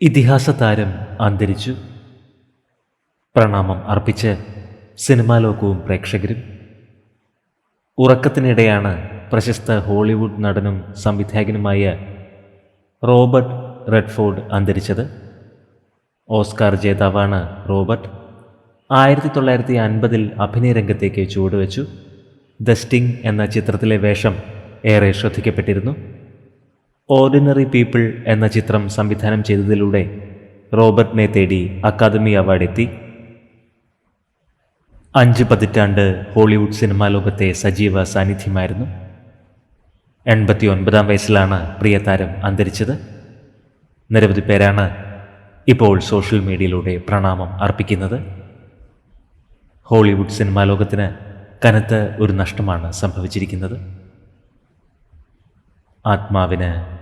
ഇതിഹാസ താരം അന്തരിച്ചു. പ്രണാമം അർപ്പിച്ച് സിനിമാ ലോകവും പ്രേക്ഷകരും. ഉറക്കത്തിനിടെയാണ് പ്രശസ്ത ഹോളിവുഡ് നടനും സംവിധായകനുമായ റോബർട്ട് റെഡ്ഫോർഡ് അന്തരിച്ചത്. ഓസ്കാർ ജേതാവാണ് റോബർട്ട്. ആയിരത്തി തൊള്ളായിരത്തി അൻപതിൽ അഭിനയ രംഗത്തേക്ക് ചുവടുവെച്ചു. ദ എന്ന ചിത്രത്തിലെ വേഷം ഏറെ ശ്രദ്ധിക്കപ്പെട്ടിരുന്നു. ഓർഡിനറി പീപ്പിൾ എന്ന ചിത്രം സംവിധാനം ചെയ്തതിലൂടെ റോബർട്ടിനെ തേടി അക്കാദമി അവാർഡ് എത്തി അഞ്ച് പതിറ്റാണ്ട് ഹോളിവുഡ് സിനിമാ ലോകത്തെ സജീവ സാന്നിധ്യമായിരുന്നു. എൺപത്തി ഒൻപതാം വയസ്സിലാണ് പ്രിയതാരം അന്തരിച്ചത്. നിരവധി പേരാണ് ഇപ്പോൾ സോഷ്യൽ മീഡിയയിലൂടെ പ്രണാമം അർപ്പിക്കുന്നത്. ഹോളിവുഡ് സിനിമാ ലോകത്തിന് കനത്ത ഒരു നഷ്ടമാണ് സംഭവിച്ചിരിക്കുന്നത്. ആത്മാവിന്